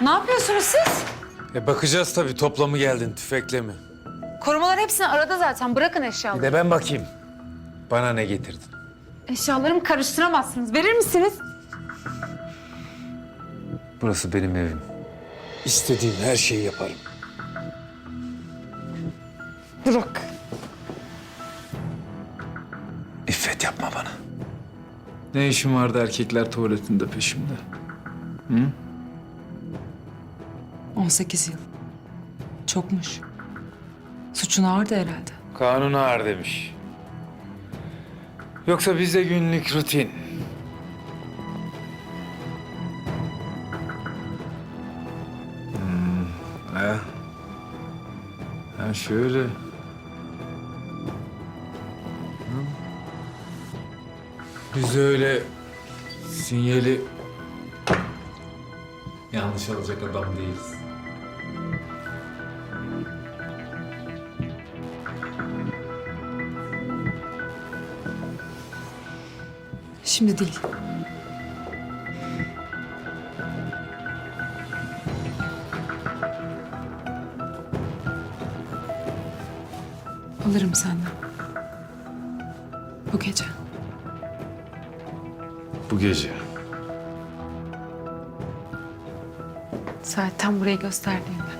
Ne yapıyorsunuz siz? E bakacağız tabii toplamı geldin tüfekle mi? Korumalar hepsini arada zaten. Bırakın Bir eşyaları. de ben bakayım. Bana ne getirdin? Eşyalarımı karıştıramazsınız. Verir misiniz? Burası benim evim. İstediğim her şeyi yaparım. Bırak. İffet yapma bana. Ne işin vardı erkekler tuvaletinde peşimde? 18 yıl. Çokmuş. Suçun ağırdı herhalde. Kanun ağır demiş. Yoksa bizde günlük rutin. Hmm, ha. Ha şöyle. Biz öyle sinyali yanlış alacak adam değiliz. Şimdi değil. Alırım senden. Bu gece. Bu gece. Saat tam burayı gösterdiğinde.